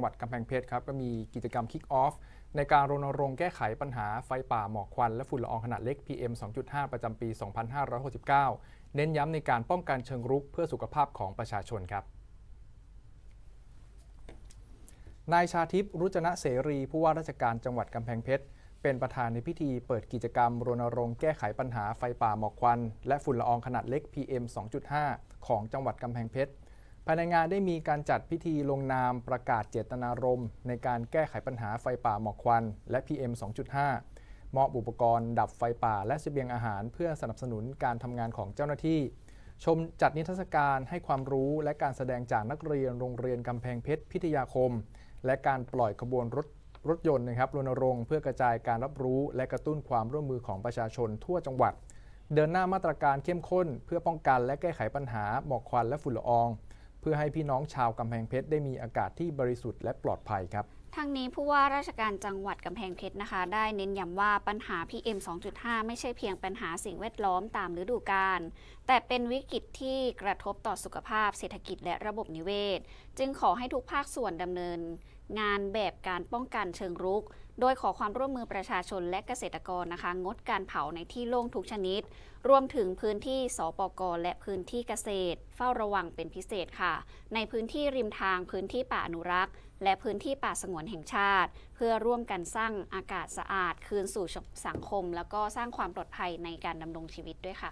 จังหวัดกำแพงเพชรครับก็มีกิจกรรม Kick Off ในการรณรงค์แก้ไขปัญหาไฟป่าหมอกควัน และฝุ่นละอองขนาดเล็ก PM 2.5 ประจำปี 2569 เน้นย้ำในการป้องกันเชิงรุกเพื่อสุขภาพของประชาชนครับนายชาทิพย์รุจนะเสรี ผู้ว่าราชการจังหวัดกำแพงเพชรเป็นประธานในพิธีเปิดกิจกรรมรณรงค์แก้ไขปัญหาไฟป่าหมอกควัน และฝุ่นละอองขนาดเล็ก PM 2.5 ของจังหวัดกำแพงเพชร ภายในงานได้มีการจัดพิธีลงนามประกาศเจตนารมณ์ ในการแก้ไขปัญหาไฟป่าหมอกควัน และ PM 2.5 มอบอุปกรณ์ดับไฟป่าและเสบียงอาหาร เพื่อสนับสนุนการทำงานของเจ้าหน้าที่ ชมจัดนิทรรศการให้ความรู้และการแสดงจากนักเรียนโรงเรียนกำแพงเพชรพิทยาคม และการปล่อยขบวนรถรถยนต์นะครับรณรงค์เพื่อกระจายการรับรู้และกระตุ้นความร่วมมือของประชาชนทั่วจังหวัด เดินหน้ามาตรการเข้มข้น เพื่อป้องกันและแก้ไขปัญหาหมอกควันและฝุ่นละออง เพื่อให้พี่น้องชาวกำแพงเพชรได้มีอากาศที่บริสุทธิ์และปลอดภัยครับ ทางนี้ผู้ว่าราชการจังหวัดกำแพงเพชรนะคะ ได้เน้นย้ำว่าปัญหา PM 2.5 ไม่ใช่เพียงปัญหาสิ่งแวดล้อมตามฤดูกาล แต่เป็นวิกฤตที่กระทบต่อสุขภาพเศรษฐกิจและระบบนิเวศ จึงขอให้ทุกภาคส่วนดำเนิน งานแบบการป้องกันเชิงรุก โดยขอความร่วมมือประชาชนและเกษตรกรนะคะ งดการเผาในที่โล่งทุกชนิด รวมถึงพื้นที่สปกและพื้นที่เกษตร เฝ้าระวังเป็นพิเศษค่ะ ในพื้นที่ริมทางพื้นที่ป่าอนุรักษ์ และพื้นที่ป่าสงวนแห่งชาติ เพื่อร่วมกันสร้างอากาศสะอาด คืนสู่สังคม แล้วก็สร้างความปลอดภัยในการดำรงชีวิตด้วยค่ะ